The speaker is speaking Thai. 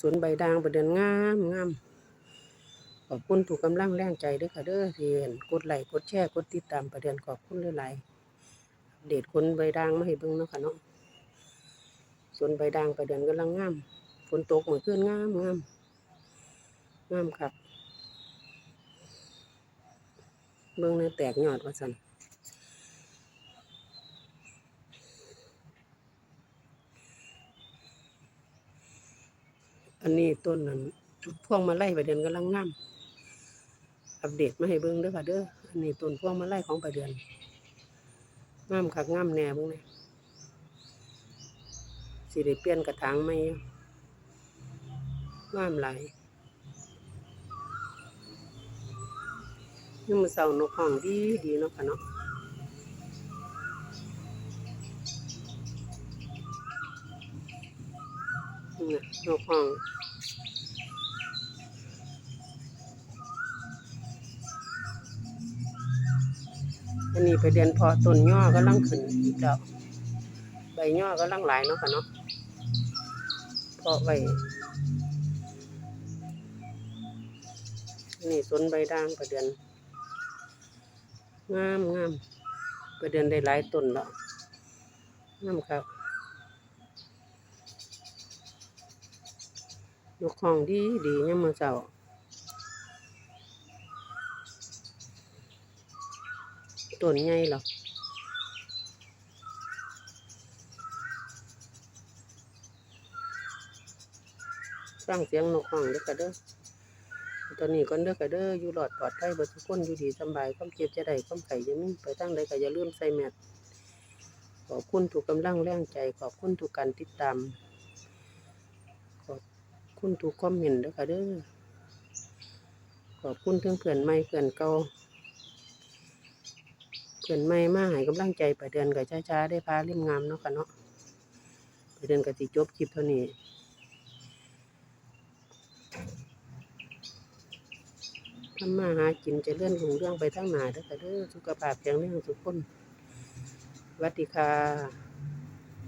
สวนใบด่างประเดือนงามงามขอบคุณถูกกำลังแรงใจด้อค่ะเด้อที่เห็นกดไลค์กดแชร์กดติดตามประเดือนขอบคุณหลายๆอัปเดตคนใบด่างมาให้เบิ่งเนาะค่ะเนาะสวนใบด่างประเดือนกำลังงามฝนตกเหมื่อคืนงามงามงามครับเบิ่งในแตกยอดว่าซั่น อันนี้ต้นนั้นพวงมาไล่ประเดือนกำลังงามอัปเดตมาให้เบิ่งเด้อค่ะเด้ออันนี้ต้นพวงมาไล่ของประเดือนงามคักงามแน่เบิ่งนี่สิได้เปลี่ยนกระถางใหม่อยู่งามหลายนี่มื้อเช้านกห้องดีดีเนาะค่ะเนาะ นี่น่ะนกห้องอันนี้ไปเดือนพอต้นย่อกำลังขึ้นอีกแล้วใบย่อกำลังหลายเนาะค่ะเนาะเพาะไว้นี่ต้นใบด่างประเดือนงามงามประเดือนได้หลายต้นแล้วงามครับ ยกของดีดีเนี่ยามมื่อเช้าตนใหญ่หรอกฟังเสียงนกห้องเด้อค่ะเด้อตอนนี้ก่อนเด้อค่ะเด้ออยู่หลอดปลอดภัยเบิดทุกคนอยู่ดีสบายความเจ็บจะได้ความไข่จะมีไปทางใดก็อย่าลืมใส่แมสขอบคุณทุกกำลังแรงใจ ขอบคุณทุกการติดตาม คุณทุกคอมเมนต์เด้อค่ะเด้อขอบคุณทั้งเพื่อนใหม่เพื่อนเก่าเพื่อนใหม่มาให้กำลังใจไปเดือนกับช้าๆได้พาเล่มงามเนาะค่ะเนาะไปเดือนกับสิจบคลิปเท่านี้ทำมาหากินจะเลื่อนหงเรื่องไปทั้งหนาเด้อค่ะเด้อสุขภาพแข็งแรงทุกคนสวัสดีค่ะ